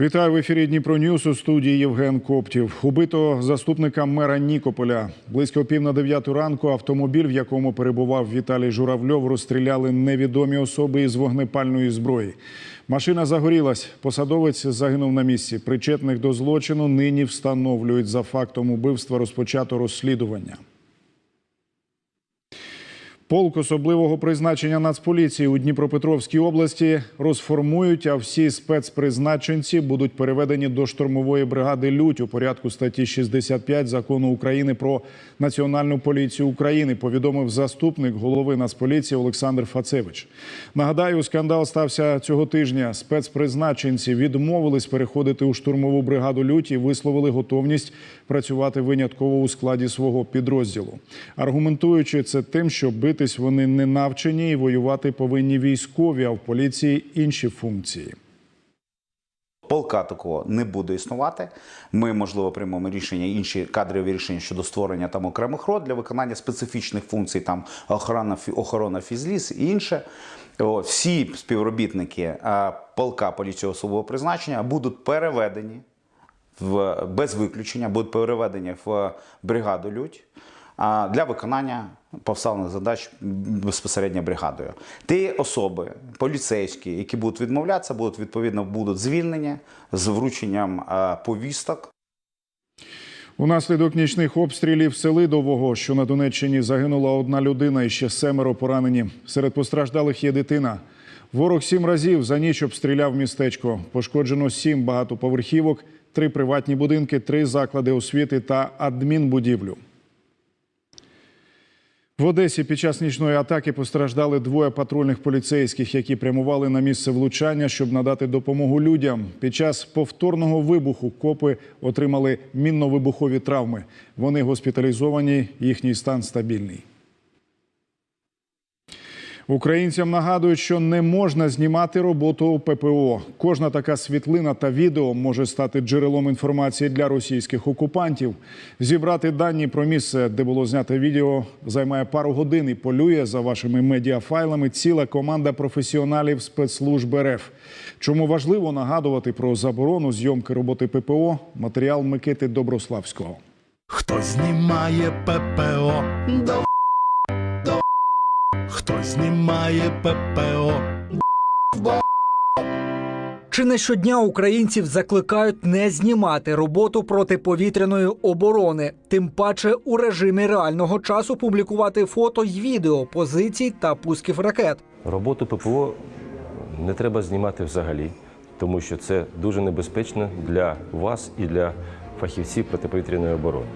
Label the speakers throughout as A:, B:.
A: Вітаю в ефірі Дніпро Ньюс у студії Євген Коптів. Убито заступника мера Нікополя. Близько пів на дев'яту ранку автомобіль, в якому перебував Віталій Журавльов, розстріляли невідомі особи із вогнепальної зброї. Машина загорілась. Посадовець загинув на місці. Причетних до злочину нині встановлюють за фактом убивства розпочато розслідування. Полк особливого призначення Нацполіції у Дніпропетровській області розформують, а всі спецпризначенці будуть переведені до штурмової бригади Лють у порядку статті 65 закону України про національну поліцію України. Повідомив заступник голови Нацполіції Олександр Фацевич. Нагадаю, скандал стався цього тижня. Спецпризначенці відмовились переходити у штурмову бригаду Лють і висловили готовність працювати винятково у складі свого підрозділу, аргументуючи це тим, що битись вони не навчені і воювати повинні військові, а в поліції інші функції.
B: Полка такого не буде існувати. Ми, можливо, приймемо рішення, інші кадрові рішення щодо створення там окремих род для виконання специфічних функцій, там охорона, охорона фізліс і інше. О, всі співробітники е, полка поліції особового призначення будуть переведені в без виключення, будуть переведені в бригаду Людь для виконання поставлених задач безпосередньо бригадою. Ті особи, поліцейські, які будуть відмовлятися, будуть відповідно будуть звільнені з врученням повісток.
A: Унаслідок нічних обстрілів Селидового, що на Донеччині загинула одна людина і ще семеро поранені. Серед постраждалих є дитина. Ворог сім разів за ніч обстріляв містечко. Пошкоджено сім багатоповерхівок, три приватні будинки, три заклади освіти та адмінбудівлю. В Одесі під час нічної атаки постраждали двоє патрульних поліцейських, які прямували на місце влучання, щоб надати допомогу людям. Під час повторного вибуху копи отримали мінно-вибухові травми. Вони госпіталізовані, їхній стан стабільний. Українцям нагадують, що не можна знімати роботу ППО. Кожна така світлина та відео може стати джерелом інформації для російських окупантів. Зібрати дані про місце, де було знято відео, займає пару годин і полює за вашими медіафайлами ціла команда професіоналів спецслужб РФ. Чому важливо нагадувати про заборону зйомки роботи ППО? Матеріал Микити Доброславського.
C: Хто знімає ППО? До до Хто знімає ППО?
D: Чи не щодня українців закликають не знімати роботу протиповітряної оборони, тим паче у режимі реального часу публікувати фото й відео позицій та пусків ракет.
E: Роботу ППО не треба знімати взагалі, тому що це дуже небезпечно для вас і для фахівців протиповітряної оборони.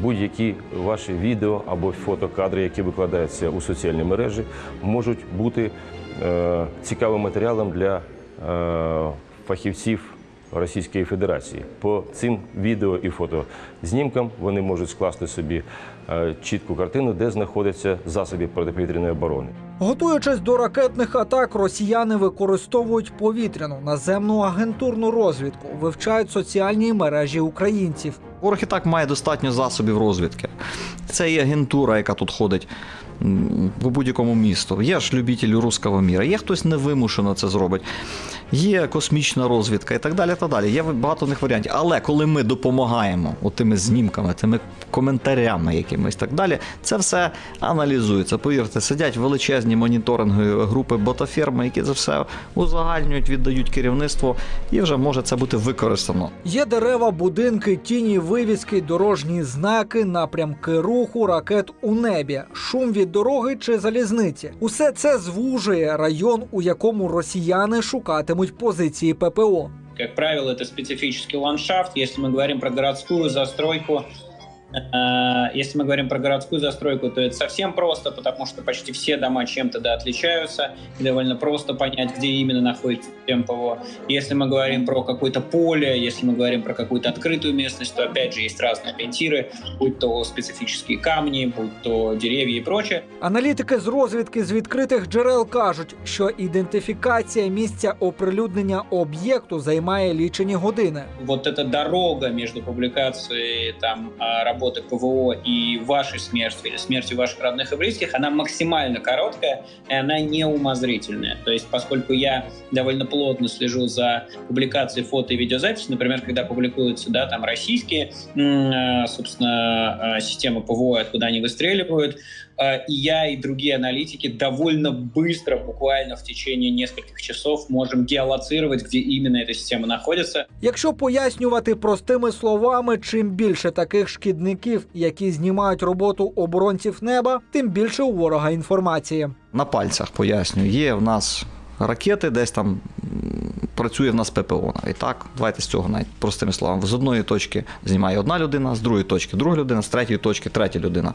E: Будь-які ваші відео або фотокадри, які викладаються у соціальні мережі, можуть бути е, цікавим матеріалом для е, фахівців Російської Федерації. По цим відео і фотознімкам вони можуть скласти собі е, чітку картину, де знаходяться засоби протиповітряної оборони.
D: Готуючись до ракетних атак, росіяни використовують повітряну наземну агентурну розвідку, вивчають соціальні мережі українців.
F: Ворог і так має достатньо засобів розвідки. Це і агентура, яка тут ходить в будь-якому місту. Є ж любителі руського міра, є хтось невимушено це зробить, є космічна розвідка і так далі. так далі. Є багато них варіантів. Але коли ми допомагаємо тими знімками, тими коментарями якимись так далі, це все аналізується. Повірте, сидять величезні моніторингові групи ботаферми, які це все узагальнюють, віддають керівництву, і вже може це бути використано.
D: Є дерева, будинки, тіні, вивіски, дорожні знаки, напрямки руху, ракет у небі, шум від дороги чи залізниці. Усе це звужує район, у якому росіяни шукатимуть позиції ППО.
G: Как правило, это специфический ландшафт. Если мы говорим про городскую застройку, э, если мы говорим про городскую застройку, то это совсем просто, потому что почти все дома чем-то да, отличаются, и довольно просто понять, где именно находится ПВО. Если мы говорим про какое-то поле, если мы говорим про какую-то открытую местность, то опять же есть разные ориентиры, будь то специфические камни, будь то деревья и прочее.
D: Аналітики з розвідки з відкритих джерел кажуть, що ідентифікація місця оприлюднення об'єкту займає лічені години.
G: вот эта дорога между публикацией там а, работы работы ПВО и вашей смерти или смерти ваших родных и близких, она максимально короткая и она не умозрительная. То есть, поскольку я довольно плотно слежу за публикацией фото и видеозаписи, например, когда публикуются, да, там российские, э, собственно, э, системы ПВО, откуда они выстреливают, и я, и другие аналитики довольно быстро, буквально в течение нескольких часов можем геолоцировать, где именно эта система находится,
D: Якщо пояснювати простими словами, чим більше таких шкідників, які знімають роботу оборонців неба, тим більше у ворога інформації.
F: На пальцях пояснюю, є в нас ракети, десь там працює в нас ППО навіть так. Давайте з цього навіть простими словами. З одної точки знімає одна людина, з другої точки друга людина, з третьої точки третя людина.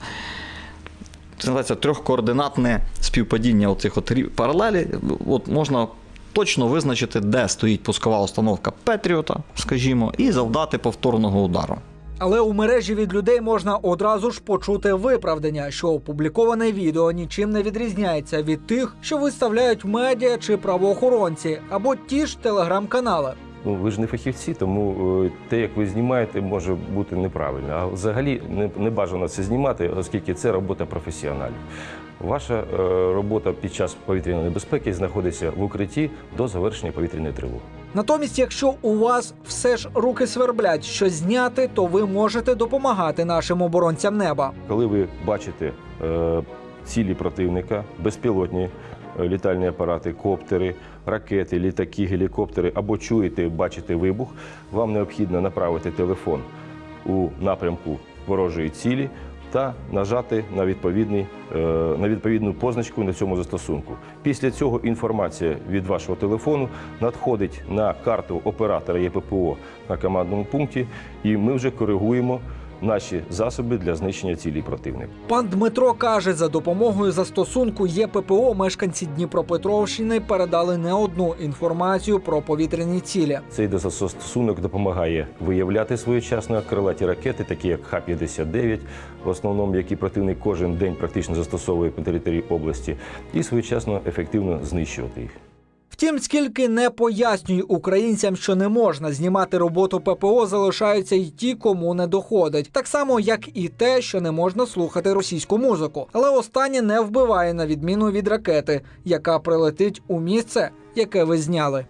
F: Це називається трьохкоординатне співпадіння оцих от паралелі. От можна точно визначити, де стоїть пускова установка Петріота, скажімо, і завдати повторного удару.
D: Але у мережі від людей можна одразу ж почути виправдання, що опубліковане відео нічим не відрізняється від тих, що виставляють медіа чи правоохоронці, або ті ж телеграм-канали.
E: Ну, ви ж не фахівці, тому е, те, як ви знімаєте, може бути неправильно. А взагалі не, не бажано це знімати, оскільки це робота професіоналів. Ваша е, робота під час повітряної безпеки знаходиться в укритті до завершення повітряної тривоги.
D: Натомість, якщо у вас все ж руки сверблять щось зняти, то ви можете допомагати нашим оборонцям неба.
E: Коли ви бачите е, цілі противника, безпілотні літальні апарати, коптери, ракети, літаки, гелікоптери, або чуєте, бачите вибух, вам необхідно направити телефон у напрямку ворожої цілі та нажати на, відповідний, е, на відповідну позначку на цьому застосунку. Після цього інформація від вашого телефону надходить на карту оператора ЄППО на командному пункті, і ми вже коригуємо наші засоби для знищення цілі противника.
D: Пан Дмитро каже, за допомогою застосунку ЄППО мешканці Дніпропетровщини передали не одну інформацію про повітряні цілі.
E: Цей застосунок допомагає виявляти своєчасно крилаті ракети, такі як Х-59, в основному які противник кожен день практично застосовує по території області, і своєчасно ефективно знищувати їх.
D: Втім, скільки не пояснюй українцям, що не можна знімати роботу ППО, залишаються й ті, кому не доходить. Так само, як і те, що не можна слухати російську музику. Але останнє не вбиває на відміну від ракети, яка прилетить у місце, яке ви зняли.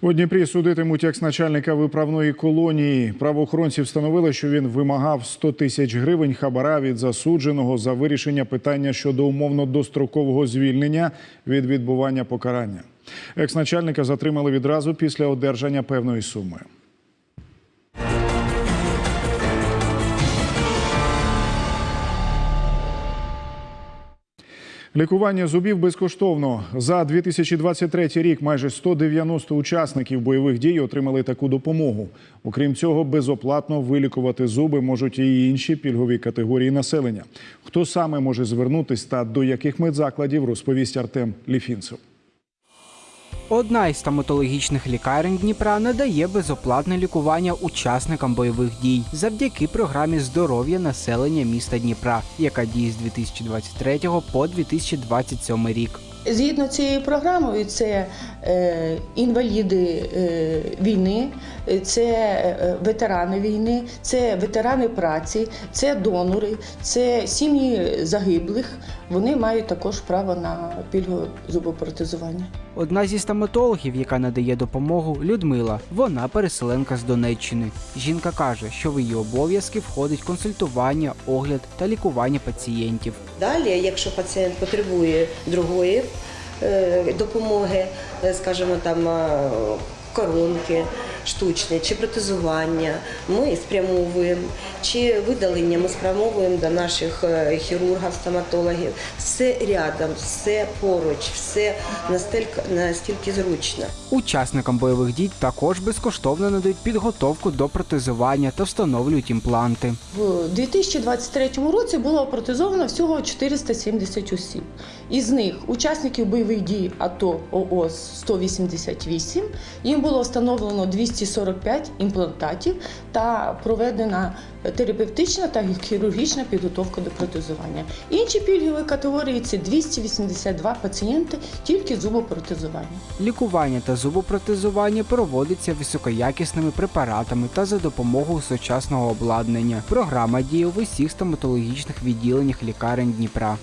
A: У Дніпрі судитимуть екс-начальника виправної колонії. Правоохоронці встановили, що він вимагав 100 тисяч гривень хабара від засудженого за вирішення питання щодо умовно дострокового звільнення від відбування покарання. Екс-начальника затримали відразу після одержання певної суми. Лікування зубів безкоштовно за 2023 рік. Майже 190 учасників бойових дій отримали таку допомогу. Окрім цього, безоплатно вилікувати зуби можуть і інші пільгові категорії населення. Хто саме може звернутись та до яких медзакладів розповість Артем Ліфінцев.
H: Одна із стоматологічних лікарень Дніпра надає безоплатне лікування учасникам бойових дій завдяки програмі здоров'я населення міста Дніпра, яка діє з 2023 по 2027 рік.
I: Згідно цією програмою, це е, інваліди е, війни, це е, ветерани війни, це ветерани праці, це донори, це сім'ї загиблих. Вони мають також право на пільгове зубопротезування.
H: Одна зі стоматологів, яка надає допомогу, Людмила. Вона переселенка з Донеччини. Жінка каже, що в її обов'язки входить консультування, огляд та лікування пацієнтів.
J: Далі, якщо пацієнт потребує другої е, допомоги, е, скажімо там е, коронки штучні чи протезування, ми спрямовуємо, чи видалення ми спрямовуємо до наших е, хірургів, стоматологів. Все рядом, все поруч, все настільки, настільки зручно.
H: Учасникам бойових дій також безкоштовно надають підготовку до протезування та встановлюють імпланти.
I: В 2023 році було протезовано всього 470 осіб. Із них учасників бойових дій АТО ООС 188, їм було встановлено 200 245 імплантатів та проведена терапевтична та хірургічна підготовка до протезування. Інші пільгові категорії це 282 пацієнти тільки зубопротезування.
H: Лікування та зубопротезування проводиться високоякісними препаратами та за допомогою сучасного обладнання. Програма діє у усіх стоматологічних відділеннях лікарень Дніпра.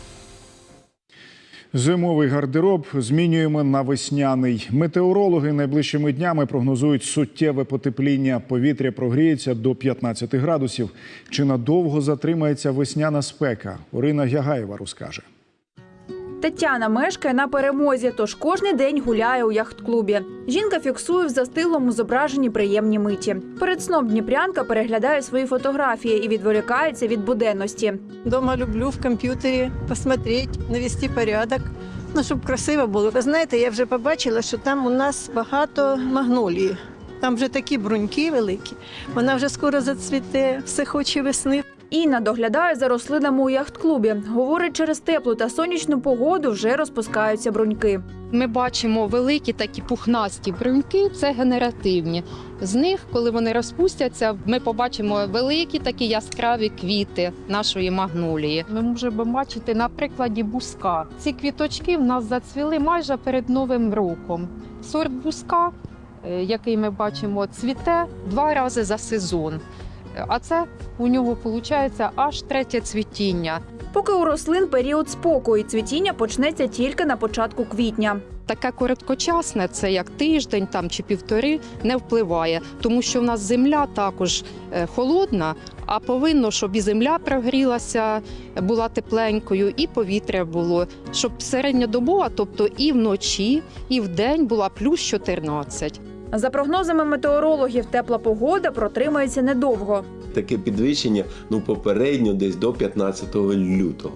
A: Зимовий гардероб змінюємо на весняний. Метеорологи найближчими днями прогнозують суттєве потепління. Повітря прогріється до 15 градусів. Чи надовго затримається весняна спека? Орина Ягаєва розкаже.
K: Тетяна мешкає на перемозі, тож кожний день гуляє у яхт-клубі. Жінка фіксує в застиглому зображенні приємні миті. Перед сном дніпрянка переглядає свої фотографії і відволікається від буденності.
L: Дома люблю в комп'ютері посмотреть, навести порядок. Ну, щоб красиво було. Ви знаєте, я вже побачила, що там у нас багато магнолії. Там вже такі бруньки великі. Вона вже скоро зацвіте, все хоче весни.
K: Інна доглядає за рослинами у яхт-клубі. Говорить, через теплу та сонячну погоду вже розпускаються бруньки.
M: Ми бачимо великі такі пухнасті бруньки, це генеративні. З них, коли вони розпустяться, ми побачимо великі такі яскраві квіти нашої магнолії. Ми можемо бачити на прикладі буска. Ці квіточки в нас зацвіли майже перед новим роком. Сорт буска, е, який ми бачимо, цвіте два рази за сезон. А це у нього виходить аж третє цвітіння.
K: Поки у рослин період спокою, цвітіння почнеться тільки на початку квітня.
M: Таке короткочасне, це як тиждень там чи півтори, не впливає, тому що в нас земля також е, холодна, а повинно, щоб і земля прогрілася, була тепленькою, і повітря було, щоб середньодобова, тобто і вночі, і вдень була плюс 14.
K: За прогнозами метеорологів, тепла погода протримається недовго.
N: таке підвищення ну попередньо десь до 15 лютого.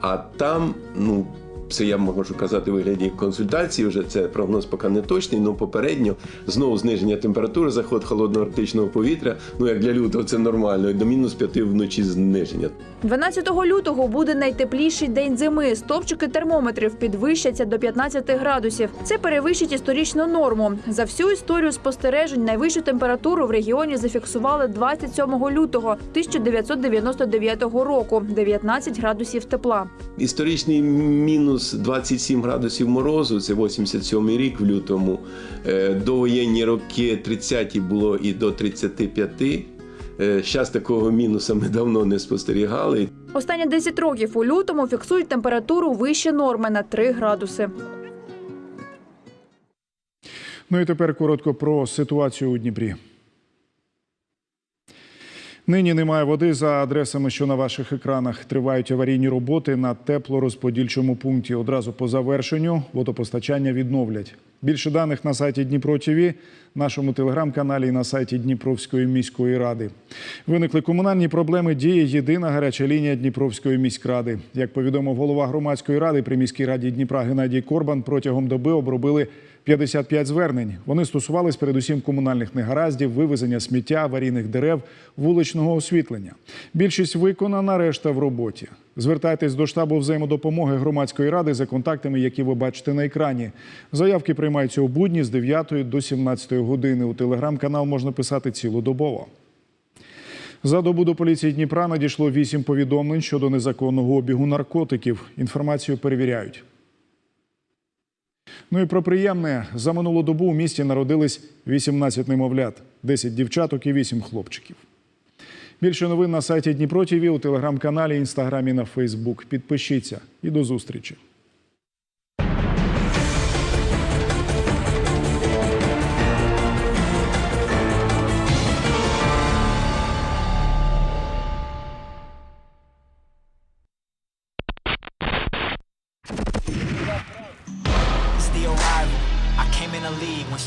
N: А там, ну це я можу казати вигляді консультації. Вже це прогноз поки не точний, але попередньо знову зниження температури, заход холодного арктичного повітря. Ну як для лютого це нормально, і до мінус 5 вночі зниження.
K: 12 лютого буде найтепліший день зими. Стовпчики термометрів підвищаться до 15 градусів. Це перевищить історичну норму. За всю історію спостережень найвищу температуру в регіоні зафіксували 27 лютого 1999 року 19 градусів тепла.
N: Історичний мінус 27 градусів морозу, це 87 рік в лютому. Е, Довоєнні роки 30 було і до 35. Зараз такого мінуса ми давно не спостерігали.
K: Останні 10 років у лютому фіксують температуру вище норми на 3 градуси.
A: Ну і тепер коротко про ситуацію у Дніпрі. Нині немає води за адресами, що на ваших екранах. Тривають аварійні роботи на теплорозподільчому пункті. Одразу по завершенню водопостачання відновлять. Більше даних на сайті Дніпро ТВ, нашому телеграм-каналі і на сайті Дніпровської міської ради. Виникли комунальні проблеми. Діє єдина гаряча лінія Дніпровської міськради. Як повідомив голова громадської ради при міській раді Дніпра Геннадій Корбан, протягом доби обробили 55 звернень. Вони стосувались передусім комунальних негараздів, вивезення сміття, аварійних дерев, вуличного освітлення. Більшість виконана, решта в роботі. Звертайтесь до штабу взаємодопомоги громадської ради за контактами, які ви бачите на екрані. Заявки приймаються у будні з 9 до 17 години. У телеграм-канал можна писати цілодобово. За добу до поліції Дніпра надійшло 8 повідомлень щодо незаконного обігу наркотиків. Інформацію перевіряють. Ну і про приємне. За минулу добу у місті народились 18 немовлят, 10 дівчаток і 8 хлопчиків. Більше новин на сайті Дніпро ТІВІ, у телеграм-каналі, інстаграмі на Фейсбук. Підпишіться і до зустрічі.